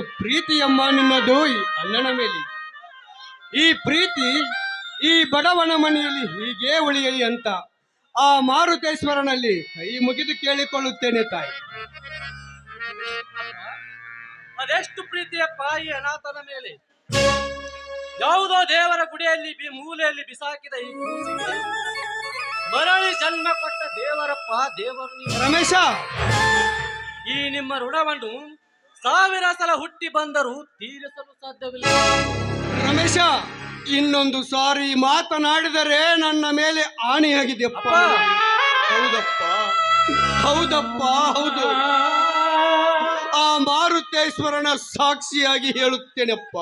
ಪ್ರೀತಿಯಮ್ಮ ನಿನ್ನದು ಈ ಅಣ್ಣನ ಮೇಲೆ. ಈ ಪ್ರೀತಿ ಈ ಬಡವನ ಮನೆಯಲ್ಲಿ ಹೀಗೆ ಉಳಿಯಲಿ ಅಂತ ಆ ಮಾರುತೇಶ್ವರನಲ್ಲಿ ಕೈ ಮುಗಿದು ಕೇಳಿಕೊಳ್ಳುತ್ತೇನೆ ತಾಯಿ. ಅದೆಷ್ಟು ಪ್ರೀತಿಯಪ್ಪ ಈ ಅನಾಥನ ಮೇಲೆ. ಯಾವುದೋ ದೇವರ ಗುಡಿಯಲ್ಲಿ ಬಿ ಮೂಲೆಯಲ್ಲಿ ಬಿಸಾಕಿದ ಈ ಕೂಸಿಗೆ ಮರಳಿ ಜನ್ಮ ಕೊಟ್ಟ ದೇವರಪ್ಪ ದೇವರು ರಮೇಶ! ಈ ನಿಮ್ಮ ಋಣವನ್ನು ಸಾವಿರ ಸಲ ಹುಟ್ಟಿ ಬಂದರೂ ತೀರಿಸಲು ಸಾಧ್ಯವಿಲ್ಲ. ರಮೇಶ ಇನ್ನೊಂದು ಸಾರಿ ಮಾತನಾಡಿದರೆ ನನ್ನ ಮೇಲೆ ಆಣೆಯಾಗಿದೆಯಪ್ಪ ಹೌದಪ್ಪ. ಹೌದಪ್ಪ ಹೌದು. ಆ ಮಾರುತೇಶ್ವರನ ಸಾಕ್ಷಿಯಾಗಿ ಹೇಳುತ್ತೇನೆಪ್ಪ.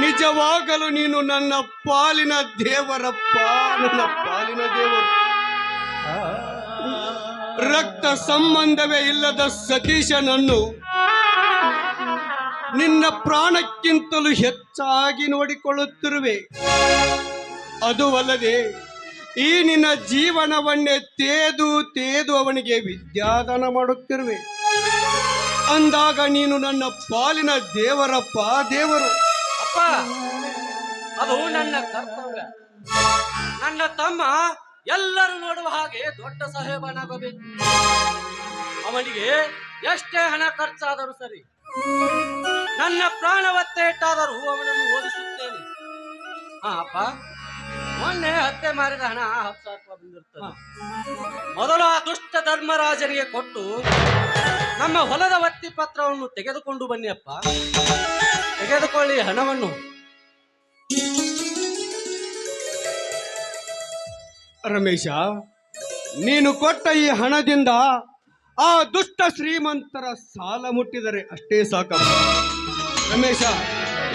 ನಿಜವಾಗಲು ನೀನು ನನ್ನ ಪಾಲಿನ ದೇವರಪ್ಪ. ನನ್ನ ಪಾಲಿನ ದೇವರು. ರಕ್ತ ಸಂಬಂಧವೇ ಇಲ್ಲದ ಸತೀಶನನ್ನು ನಿನ್ನ ಪ್ರಾಣಕ್ಕಿಂತಲೂ ಹೆಚ್ಚಾಗಿ ನೋಡಿಕೊಳ್ಳುತ್ತಿರುವೆ. ಅದು ಅಲ್ಲದೆ ಈ ನಿನ್ನ ಜೀವನವನ್ನೇ ತೇದು ತೇದು ಅವನಿಗೆ ವಿದ್ಯಾದಾನ ಮಾಡುತ್ತಿರುವೆ. ಅಂದಾಗ ನೀನು ನನ್ನ ಪಾಲಿನ ದೇವರಪ್ಪ ದೇವರು. ಅಪ್ಪ, ಅದು ನನ್ನ ಕರ್ತವ್ಯ. ನನ್ನ ತಮ್ಮ ಎಲ್ಲರೂ ನೋಡುವ ಹಾಗೆ ದೊಡ್ಡ ಸಾಹೇಬನಾಗಬೇಕು. ಅವನಿಗೆ ಎಷ್ಟೇ ಹಣ ಖರ್ಚಾದರೂ ಸರಿ. ನನ್ನ ಪ್ರಾಣವತ್ತೆ ಇಟ್ಟಾದರೂ ಅವನನ್ನು ಓದಿಸುತ್ತೇನೆ. ಹಾ ಅಪ್ಪ ಮೊನ್ನೆ ಹತ್ಯೆ ಮಾರಿದ ಹಣ ಹತ್ತು ಸಾವಿರ ರೂಪಾಯಿ ಬಂದಿರ್ತದೆ ಮೊದಲು ಆ ದುಷ್ಟ ಧರ್ಮರಾಜನಿಗೆ ಕೊಟ್ಟು ನಮ್ಮ ಹೊಲದ ವತ್ತಿ ಪತ್ರವನ್ನು ತೆಗೆದುಕೊಂಡು ಬನ್ನಿ ಅಪ್ಪ ತೆಗೆದುಕೊಳ್ಳಿ ಹಣವನ್ನು. ರಮೇಶ, ನೀನು ಕೊಟ್ಟ ಈ ಹಣದಿಂದ ಆ ದುಷ್ಟ ಶ್ರೀಮಂತರ ಸಾಲ ಮುಟ್ಟಿದರೆ ಅಷ್ಟೇ ಸಾಕಪ್ಪ. ರಮೇಶ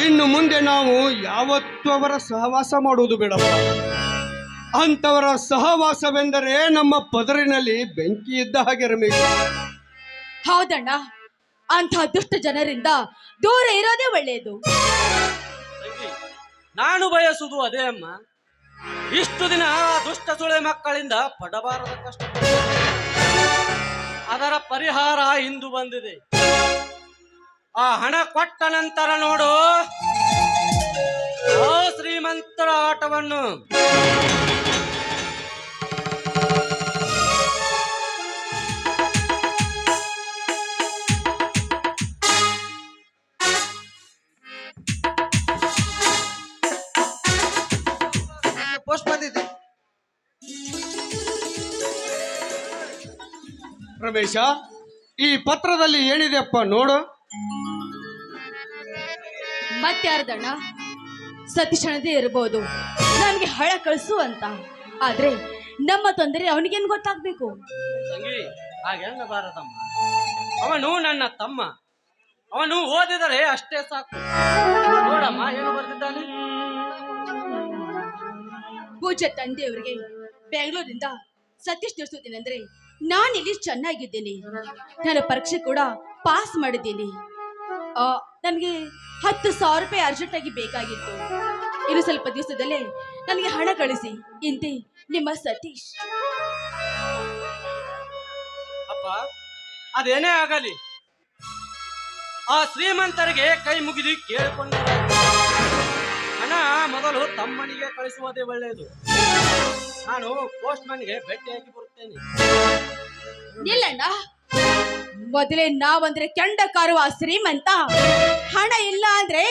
ಇನ್ನು ಮುಂದೆ ನಾವು ಯಾವತ್ತೂ ಅವರ ಸಹವಾಸ ಮಾಡುವುದು ಬೇಡಪ್ಪ. ಅಂಥವರ ಸಹವಾಸವೆಂದರೆ ನಮ್ಮ ಪದರಿನಲ್ಲಿ ಬೆಂಕಿ ಇದ್ದ ಹಾಗೆ ರಮೇಶ. ಹೌದಣ್ಣ ಅಂತ ದುಷ್ಟ ಜನರಿಂದ ದೂರ ಇರೋದೇ ಒಳ್ಳೆಯದು ನಾನು ಬಯಸುವುದು ಅದೇ ಅಮ್ಮ. ಇಷ್ಟು ದಿನ ದುಷ್ಟ ಸುಳೆ ಮಕ್ಕಳಿಂದ ಪಡಬಾರದ ಕಷ್ಟ. ಅದರ ಪರಿಹಾರ ಇಂದು ಬಂದಿದೆ. ಆ ಹಣ ಕೊಟ್ಟ ನಂತರ ನೋಡು. ಶ್ರೀಮಂತರ ಆಟವನ್ನು. ಪೋಸ್ಟ್ ಬಂದಿದೆ. ರಮೇಶ ಈ ಪತ್ರದಲ್ಲಿ ಏನಿದೆಯಪ್ಪ ನೋಡು. ಮತ್ಯಾರ್ದಣ್ಣ ಸತೀಶಣದೇ ಇರ್ಬೋದು. ನಮಗೆ ಹಣ ಕಳಿಸು ಅಂತ. ಆದ್ರೆ ನಮ್ಮ ತೊಂದರೆ ಅವನಿಗೇನು ಗೊತ್ತಾಗ್ಬೇಕು? ತಂಗಿ ಹಾಗೆನ್ನಬಾರದಮ್ಮ ಅವನು ನನ್ನ ತಮ್ಮ. ಅವನು ಓದಿದರೆ ಅಷ್ಟೇ ಸಾಕು. ನೋಡಮ್ಮ ಏನು ಬರ್ತಿದ್ದಾನೆ ಪೂಜೆ ತಂದೆಯವರಿಗೆ ಬೆಂಗಳೂರಿಂದ ಸತೀಶ್ ತಿಳಿಸುತ್ತೇನೆಂದ್ರೆ ನಾನಿಲ್ಲಿ ಚೆನ್ನಾಗಿದ್ದೀನಿ. ನನ್ನ ಪರೀಕ್ಷೆ ಕೂಡ ಪಾಸ್ ಮಾಡಿದ್ದೀನಿ. ನನಗೆ ಹತ್ತು ಸಾವಿರ ರೂಪಾಯಿ ಅರ್ಜೆಂಟಾಗಿ ಬೇಕಾಗಿತ್ತು. ಇನ್ನು ಸ್ವಲ್ಪ ದಿವಸದಲ್ಲೇ ನನಗೆ ಹಣ ಕಳಿಸಿ ಇಂತಿ ನಿಮ್ಮ ಸತೀಶ್. ಅಪ್ಪ ಅದೇನೇ ಆಗಲಿ. ಆ ಶ್ರೀಮಂತರಿಗೆ ಕೈ ಮುಗಿದು ಕೇಳಿಕೊಂಡು ಹಣ ಮೊದಲು ತಮ್ಮನಿಗೆ ಕಳಿಸುವುದೇ ಒಳ್ಳೆಯದು. ನಾನು ಪೋಸ್ಟ್ಗೆ ಭೇಟಿಯಾಗಿ ಬರುತ್ತೇನೆ. ನಿಲ್ಲಣ್ಣ ಮೊದಲೇ ನಾವಂದ್ರೆ ಕೆಂಡ ಕಾರುವ ಆ ಶ್ರೀಮಂತ. ಹಣ ಇಲ್ಲ ಅಂದ್ರೆ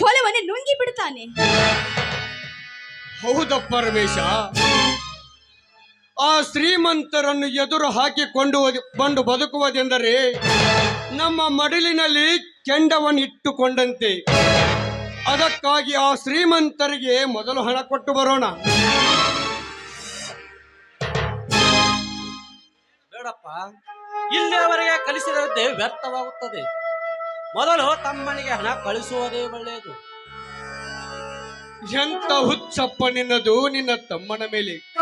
ಹೊಲವನ್ನೇ ನುಂಗಿ ಬಿಡ್ತಾನೆ. ಹೌದಪ್ಪ ರಮೇಶ ಆ ಶ್ರೀಮಂತರನ್ನು ಎದುರು ಹಾಕಿಕೊಂಡು ಬಂದು ಬದುಕುವುದೆಂದರೆ ನಮ್ಮ ಮಡಿಲಿನಲ್ಲಿ ಕೆಂಡವನ್ನು ಇಟ್ಟುಕೊಂಡಂತೆ ಅದಕ್ಕಾಗಿ ಆ ಶ್ರೀಮಂತರಿಗೆ ಮೊದಲು ಹಣ ಕೊಟ್ಟು ಬರೋಣ. ಬೇಡಪ್ಪ. ಇಲ್ಲಿಯವರೆಗೆ ಕಲಿಸಿದಂತೆ ವ್ಯರ್ಥವಾಗುತ್ತದೆ. ಮೊದಲು ತಮ್ಮನಿಗೆ ಹಣ ಕಳಿಸುವುದೇ ಒಳ್ಳೆಯದು. ಎಂತ ಹುಚ್ಚಪ್ಪ ನಿನ್ನದು ನಿನ್ನ ತಮ್ಮನ ಮೇಲೆ.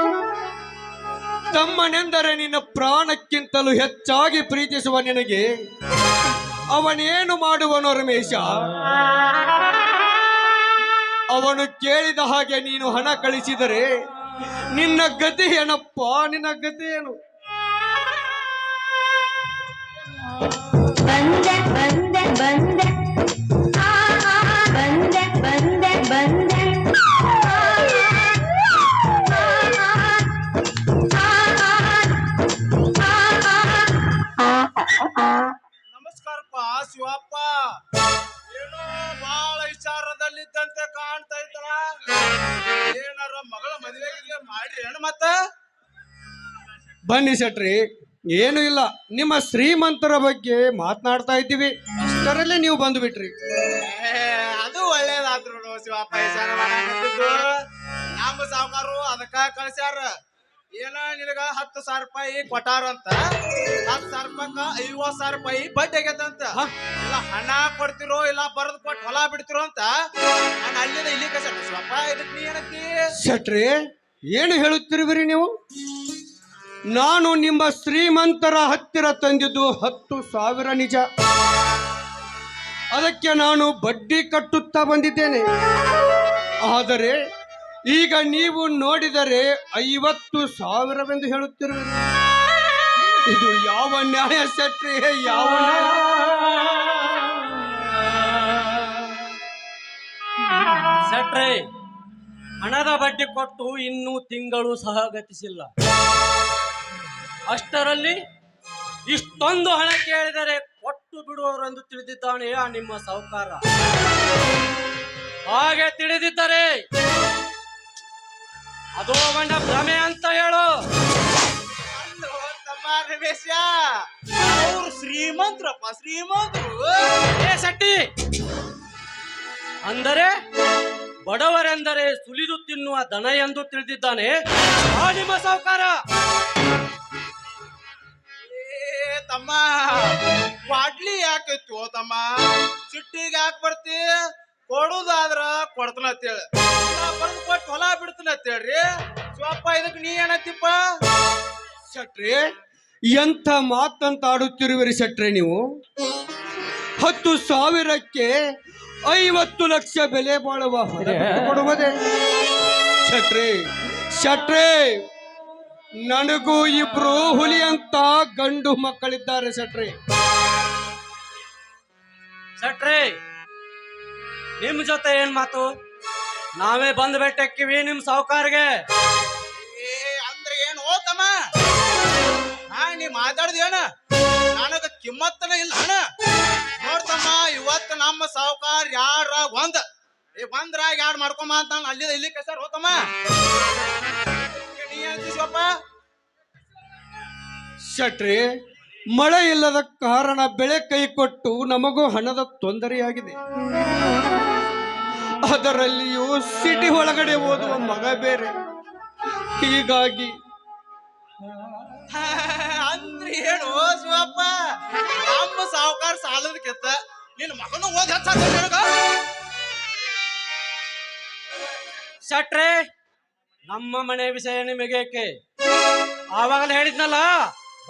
ತಮ್ಮನೆಂದರೆ ನಿನ್ನ ಪ್ರಾಣಕ್ಕಿಂತಲೂ ಹೆಚ್ಚಾಗಿ ಪ್ರೀತಿಸುವ ನಿನಗೆ. ಅವನೇನು ಮಾಡುವನು ರಮೇಶ? ಅವನು ಕೇಳಿದ ಹಾಗೆ ನೀನು ಹಣ ಕಳಿಸಿದರೆ ನಿನ್ನ ಗತಿ ಏನಪ್ಪ? ನಿನ್ನ ಗತಿ ಏನು? ಮಾಡ್ರಿ ಮತ್ತ. ಬನ್ನಿ ಶೆಟ್ರಿ ಏನು ಇಲ್ಲ ನಿಮ್ಮ ಶ್ರೀಮಂತರ ಬಗ್ಗೆ ಮಾತನಾಡ್ತಾ ಇದ್ದೀವಿ. ಅಷ್ಟರಲ್ಲೇ ನೀವು ಬಂದು ಬಿಟ್ರಿ ಅದು ಒಳ್ಳೇದಾದ್ರು ಶಿವಪ್ಪ ನಮ್ಮ ಸಾವುಕಾರು ಅದಕ್ಕ ಕಳ್ಸ್ಯಾರ. ಏನ ನಿನಗ ಹತ್ತು ಸಾವಿರ ರೂಪಾಯಿ ಕೊಟ್ಟಾರ ಅಂತ? ಹತ್ತು ಸಾವಿರ ರೂಪಾಯಿ ಐವತ್ ಸಾವಿರ ರೂಪಾಯಿ ಬಡ್ಡಿ ಆಗೈತಂತ ಇಲ್ಲ ಹಣ ಕೊಡ್ತಿರೋ ಇಲ್ಲ ಬರದ್ ಕೊಟ್ಟು ಹೊಲ ಬಿಡ್ತಿರೋ ಅಂತ? ನಾನು ಅಲ್ಲಿಂದ ಇಲ್ಲಿ ಕಸ ಶಿವಪ್ಪ ಇದಕ್ ನೀ ಏನಕ್ಕೆ? ಶೆಟ್ರಿ ಏನು ಹೇಳುತ್ತಿರುವಿರಿ ನೀವು? ನಾನು ನಿಮ್ಮ ಶ್ರೀಮಂತರ ಹತ್ತಿರ ತಂದಿದ್ದು ಹತ್ತು ಸಾವಿರ ನಿಜ. ಅದಕ್ಕೆ ನಾನು ಬಡ್ಡಿ ಕಟ್ಟುತ್ತಾ ಬಂದಿದ್ದೇನೆ. ಆದರೆ ಈಗ ನೀವು ನೋಡಿದರೆ ಐವತ್ತು ಸಾವಿರವೆಂದು ಹೇಳುತ್ತಿರುವಿರಿ. ಇದು ಯಾವ ನ್ಯಾಯ ಶೆಟ್ರಿ ಯಾವ ನ್ಯಾಯ? ಹಣದ ಬಡ್ಡಿ ಕೊಟ್ಟು ಇನ್ನೂ ತಿಂಗಳು ಸಹ ಗತಿಸಿಲ್ಲ. ಅಷ್ಟರಲ್ಲಿ ಇಷ್ಟೊಂದು ಹಣ ಕೇಳಿದರೆ ಕೊಟ್ಟು ಬಿಡುವವರೆಂದು ತಿಳಿದಿದ್ದಾನೆ ಆ ನಿಮ್ಮ ಸಾಹುಕಾರ? ಹಾಗೆ ತಿಳಿದಿದ್ದರೆ ಅದು ಬಂಡ ಭ್ರಮೆ ಅಂತ ಹೇಳು. ಅವರು ಶ್ರೀಮಂತ್ರಪ್ಪ ಶ್ರೀಮಂತ್ರು. ಶೆಟ್ಟಿ ಅಂದರೆ ಬಡವರೆಂದರೆ ಸುಲಿದು ತಿನ್ನುವ ದನ ಎಂದು ತಿಳಿದಿದ್ದಾನೆ. ನಿಮ್ಮ ಸಾಹುಕಾರ ಏ ತಮ್ಮ ಕ್ವಾಡ್ಲಿ ಯಾಕೆ ತಮ್ಮ? ಚಿಟ್ಟಿಗೆ ಯಾಕೆ ಬರ್ತಿ? ಕೊಡುದಾದ್ರ ಕೊಡ್ತನ ಅಂತೇಳಿ. ಬರ್ದು ಕೊಟ್ಟು ಹೊಲ ಬಿಡ್ತನ ಅಂತೇಳ್ರಿ. ಶಿವಪ್ಪ ಇದಕ್ಕೆ ನೀ ಏನತ್ತಿಪ್ಪ? ಶೆಟ್ರಿ, ಎಂಥ ಮಾತಂತ ಆಡುತ್ತಿರುವಿರಿ ಶೆಟ್ರಿ ನೀವು? ಹತ್ತು ಸಾವಿರಕ್ಕೆ ಐವತ್ತು ಲಕ್ಷ ಬೆಲೆ ಬಾಳುವ ಕೊಡುವುದೇ ಶಟ್ರಿ ಶಟ್ರಿ ನನಗೂ ಇಬ್ರು ಹುಲಿ ಅಂತ ಗಂಡು ಮಕ್ಕಳಿದ್ದಾರೆ ಶಟ್ರಿ ಶಟ್ರೇ ನಿಮ್ ಜೊತೆ ಏನ್ ಮಾತು? ನಾವೇ ಬಂದ್ ಬೆಟ್ಟಕ್ಕಿವಿ ನಿಮ್ ಸಾಹುಕಾರ್ಗೆ ಏ ಅಂದ್ರೆ ಏನು ಓ ತಮ್ಮ ಹಾ ನೀ ಮಾತಾಡ್ದ ನನಗೆ ನನಗ ಕಿಮ್ಮತ್ತನ ಇಲ್ಲ ಹಣ ನೋಡ್ತಮ್ಮ ಇವತ್ತು ನಮ್ಮ ಸಾವುಕಾರ ಯಾರ ಒಂದ್? ಈ ಒಂದ್ರಾಗ ಯಾರು ಮಾಡ್ಕೊಂಬ ಅಂತ ಅಲ್ಲಿ ಇಲ್ಲಿ ಕಸರ್ ಹೋತಮ್ಮ? ನೀ ಶಿವಪ್ಪ ಮಳೆ ಇಲ್ಲದ ಕಾರಣ ಬೆಳೆ ಕೈ ಕೊಟ್ಟು ನಮಗೂ ಹಣದ ತೊಂದರೆಯಾಗಿದೆ. ಅದರಲ್ಲಿಯೂ ಸಿಟಿ ಒಳಗಡೆ ಓದುವ ಮಗ ಬೇರೆ. ಹೀಗಾಗಿ ಶಿವಪ್ಪ? ನಮ್ಮ ಸಾವುಕಾರ ಸಾಲದ ಕೆತ್ತ. ನಿನ್ನ ಮಗನು ಓದ್ ಹೆಚ್ಚಾಗ ನಮ್ಮ ಮನೆ ವಿಷಯ ನಿಮಗೇಕೆ ಆವಾಗಲೇ ಹೇಳಿದ್ನಲ್ಲ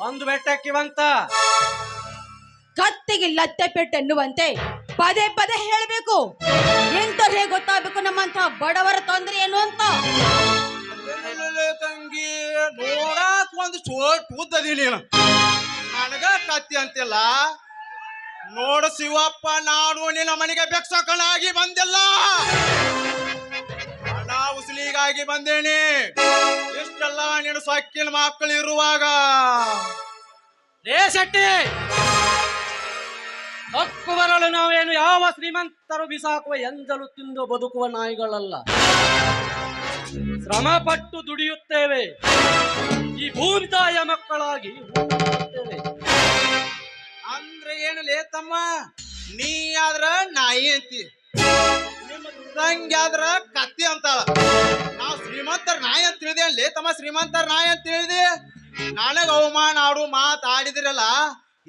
ಬಂದು ಬೆಟ್ಟಕ್ಕಿವಂತ ಕತ್ತಿಗೆ ಲತ್ತೆ ಪೆಟ್ಟು ಎನ್ನುವಂತೆ ಪದೇ ಪದೇ ಹೇಳಬೇಕು. ಎಂತವ್ರು ಹೇಗೆ ಗೊತ್ತಾಗಬೇಕು ನಮ್ಮಂತ ಬಡವರ ತೊಂದರೆ ಏನು ಅಂತ? ತಂಗಿ ನೋಡಕ್ ಒಂದು ಚೋಟ್ ಉದ್ದದಿ ನೀನು. ನನಗ ಕತ್ತಿ ಅಂತಿಲ್ಲ. ನೋಡು ಶಿವಪ್ಪ ನಾನು ನಿನ್ನ ಮನೆಗೆ ಬೆಕ್ಸಕನಾಗಿ ಬಂದಿಲ್ಲ. ಹಣ ಉಸಿಲಿಗಾಗಿ ಬಂದೇನಿ. ಇಷ್ಟೆಲ್ಲ ನೀನು ಸೊಕ್ಕಿನ ಮಕ್ಕಳು ಇರುವಾಗ. ರೇ ಶೆಟ್ಟಿ! ಹಕ್ಕು ಬರಲು ನಾವೇನು ಯಾವ ಶ್ರೀಮಂತರು ಬಿಸಾಕುವ ಎಂಜಲು ತಿಂದು ಬದುಕುವ ನಾಯಿಗಳಲ್ಲ. ಶ್ರಮ ಪಟ್ಟು ದುಡಿಯುತ್ತೇವೆ. ಈ ಭೂಮಿ ತಾಯಿಯ ಮಕ್ಕಳಾಗಿ. ಅಂದ್ರೆ ಏನು ಲೇ ತಮ್ಮ, ನೀ ಆದ್ರ ನಾಯಿ ಅಂತಿ. ನಿಮ್ಮ ತಂಗಿ ಆದ್ರ ಕತ್ತಿ ಅಂತಾಳ. ನಾವು ಶ್ರೀಮಂತರ ನಾಯಿ ಅಂತ ತಿಳಿದೆ ಲೇ ತಮ್ಮ, ಶ್ರೀಮಂತರ ನಾಯಿ ಅಂತ ತಿಳಿದಿ? ನನಗ ಅವಮಾನ ಆಡು ಮಾತಾಡಿದ್ರಲ್ಲ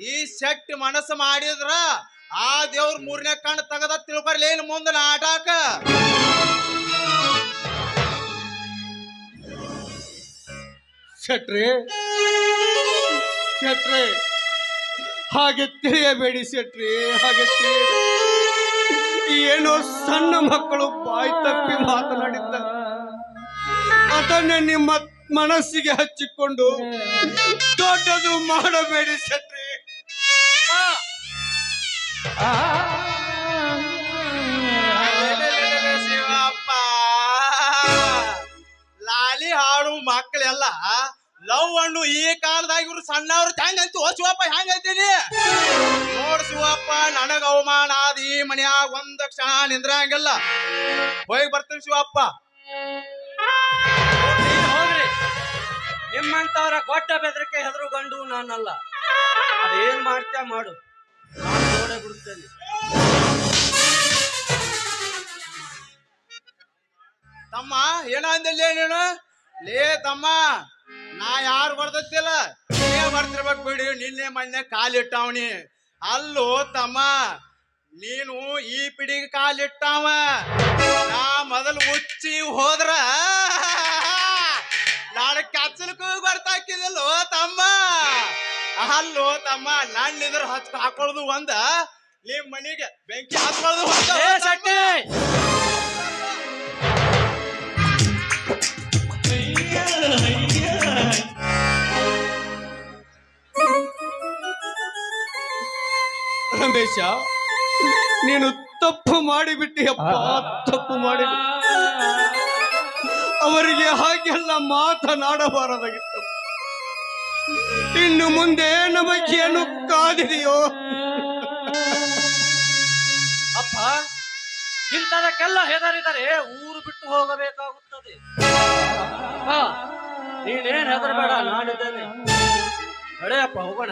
ಈ ಶೆಟ್ಟಿ ಮನಸ್ಸು ಮಾಡಿದ್ರ ಆ ದೇವ್ರ ಮೂರನೇ ಕಣ್ಣು ತೆಗದ ತಿಳ್ಕೊರ್ಲಿ ಏನು ಮುಂದೆ ನಾಟಕ? ಶೆಟ್ರಿ, ಶೆಟ್ರೆ. ಹಾಗೆ ತಿಳಿಯಬೇಡಿ ಶೆಟ್ರಿ, ಹಾಗೆ. ಏನೋ ಸಣ್ಣ ಮಕ್ಕಳು ಬಾಯಿ ತಪ್ಪಿ ಮಾತನಾಡಿದ್ದ ಅದನ್ನೇ ನಿಮ್ಮ ಮನಸ್ಸಿಗೆ ಹಚ್ಚಿಕೊಂಡು ದೊಡ್ಡದು ಮಾಡಬೇಡಿ ಶೆಟ್ರಿ. ಶಿವಪ್ಪ. ಲಾಲಿ ಹಾಡು ಮಕ್ಕಳೆಲ್ಲ ಲವ್ ಅಣ್ಣು ಈ ಕಾಲದಾಗ ಇವ್ರು ಸಣ್ಣವ್ರು ಹೆಂಗ್ ಅಂತು? ಓ ಶಿವಪ್ಪ ಹೆಂಗ್ ಅಂತೀನಿ ನೋಡ್ ಶಿವಪ್ಪ ನನಗ ಅವಮಾನ ಆದ ಈ ಮನ್ಯಾಗ ಒಂದ್ ಕ್ಷಣ ನಿಂದ್ರಂಗಿಲ್ಲ. ಹೋಗಿ ಬರ್ತೀನಿ ಶಿವಪ್ಪ. ಹೋಗ್ರಿ, ನಿಮ್ಮಂತವ್ರ ಕೊಟ್ಟ ಬೆದರಿಕೆ ಹೆದರುಗಂಡು ನಾನಲ್ಲ. ಅದೇನ್ ಮಾಡ್ತಾ ಮಾಡು. ನಾನು ನೋಡೇ ಬಿಡುತ್ತೇನೆ. ತಮ್ಮ ಏನ ಏನೇನು ನೀನು? ಲೇ ತಮ್ಮ ನಾ ಯಾರು ಬರ್ದತ್ತಿಲ್ಲ? ನೀ ಬರ್ತಿರ್ಬೇಕು ಬಿಡಿ ನಿನ್ನೆ ಮೊನ್ನೆ ಕಾಲಿಟ್ಟವನಿ. ಅಲ್ಲೋ ತಮ್ಮ ನೀನು ಈ ಪಿಡಿಗೆ ಕಾಲಿಟ್ಟವ. ನಾ ಮೊದಲು ಉಚ್ಚಿ ಹೋದ್ರ ನಾಳೆ ಕಚ್ಚಲಕ್ಕೂ ಬರ್ತಾಕಿದಲ್ಲೋ ತಮ್ಮ? ಅಲ್ಲೋ ತಮ್ಮ ನನ್ನಿದ್ರ ಹಚ್ ಹಾಕೊಳ್ಳೋದು ಒಂದ ನಿಮ್ ಮನೆಗೆ ಬೆಂಕಿ ಹಾಕೊಳ್ಳೋದು ಒಂದ ರಮೇಶ ನೀನು ತಪ್ಪು ಮಾಡಿಬಿಟ್ಟಿಯಪ್ಪ ತಪ್ಪು ಮಾಡಿ ಅವರಿಗೆ ಹಾಗೆಲ್ಲ ಮಾತನಾಡಬಾರದಾಗಿತ್ತು. ಇನ್ನು ಮುಂದೆ ನಮಗೇನು ಕಾದಿದೆಯೋ? ಅಪ್ಪ ಇಂಥದಕ್ಕೆಲ್ಲ ಹೆದರಿದರೆ ಊರು ಬಿಟ್ಟು ಹೋಗಬೇಕಾಗುತ್ತದೆ. ಹಾ ನೀನೇನ್ ಹೆದರಬೇಡ ನಾನಿದ್ದೇನೆ. ನಡೆಯಪ್ಪ ಹೋಗೋಣ.